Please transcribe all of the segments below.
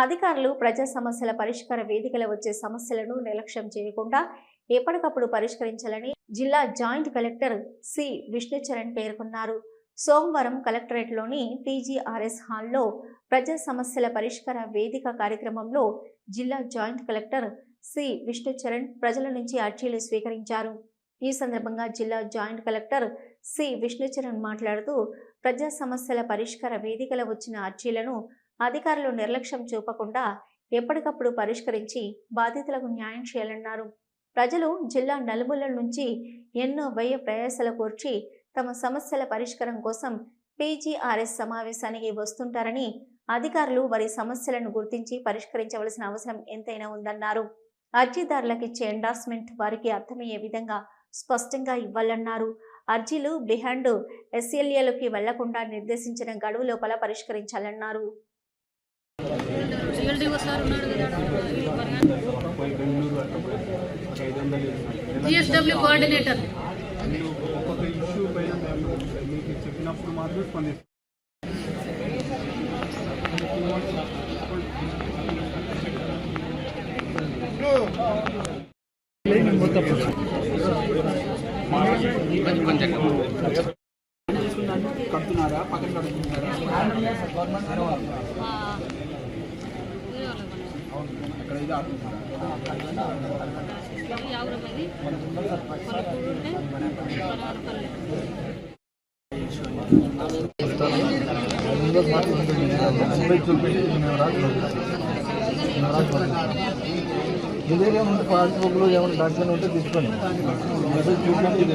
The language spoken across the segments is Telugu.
అధికారులు ప్రజా సమస్యల పరిష్కార వేదికల వచ్చే సమస్యలను నిర్లక్ష్యం చేయకుండా ఎప్పటికప్పుడు పరిష్కరించాలని జిల్లా జాయింట్ కలెక్టర్ సి విష్ణుచరణ్ పేర్కొన్నారు. సోమవారం కలెక్టరేట్లోని టీజీఆర్ఎస్ హాల్లో ప్రజా సమస్యల పరిష్కార వేదిక కార్యక్రమంలో జిల్లా జాయింట్ కలెక్టర్ సి విష్ణుచరణ్ ప్రజల నుంచి అర్జీలు స్వీకరించారు. ఈ సందర్భంగా జిల్లా జాయింట్ కలెక్టర్ సి విష్ణుచరణ్ మాట్లాడుతూ ప్రజా సమస్యల పరిష్కార వేదికల వచ్చిన అర్జీలను అధికారులు నిర్లక్ష్యం చూపకుండా ఎప్పటికప్పుడు పరిష్కరించి బాధితులకు న్యాయం చేయాలన్నారు. ప్రజలు జిల్లా నలుమూలల నుంచి ఎన్నో వ్యయ ప్రయాసాల కూర్చి తమ సమస్యల పరిష్కారం కోసం పీజీఆర్ఎస్ సమావేశానికి వస్తుంటారని అధికారులు వారి సమస్యలను గుర్తించి పరిష్కరించవలసిన అవసరం ఎంతైనా ఉందన్నారు. అర్జీదారులకు ఇచ్చే ఎండార్స్మెంట్ వారికి అర్థమయ్యే విధంగా స్పష్టంగా ఇవ్వాలన్నారు. అర్జీలు బిహైండ్ ఎస్ఎల్ఏలకి వెళ్ళకుండా నిర్దేశించిన గడువు లోపల పరిష్కరించాలన్నారు. జిఎస్డబ్ల్యూ కోఆర్డినేటర్ మీరు ఒక్కొక్క ఇష్యూ పైన మేము మీకు చెప్పినప్పుడు మాత్రం స్పందిస్తాం కడుతున్నారా అక్కడ ఇది ఇదేగా ఉంటే పాస్బుక్లు ఏమైనా డాక్యుమెంట్ ఉంటే తీసుకోండి మెసేజ్ చూపించి ఇది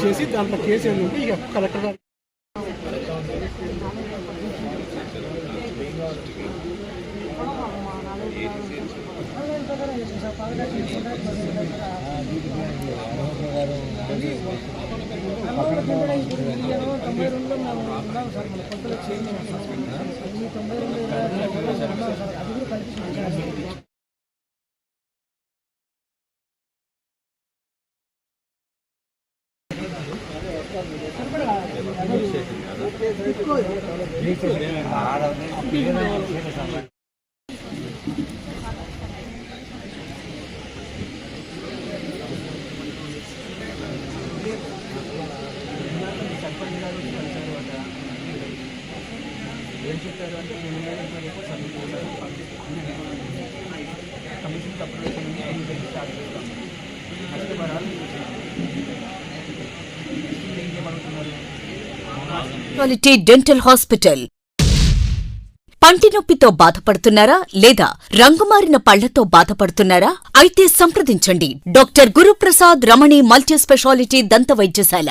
చేసి దాంట్లో కేసు ఏంటంటే ఇక కలెక్టర్ గారు అమ్మఒడి కూడా ఇప్పుడు వీళ్ళు తొంభై రెండులో ఉన్నాం సార్ మన కొత్తలో చేంజ్ ఈ తొంభై రెండు అది కూడా కల్పించారు ఆడ క్వాలిటీ డెంటల్ హాస్పిటల్ పంటి నొప్పితో బాధపడుతున్నారా లేదా రంగుమారిన పళ్ళతో బాధపడుతున్నారా? అయితే సంప్రదించండి. Doctor Guruprasad Ramani multi speciality దంత వైద్యశాల.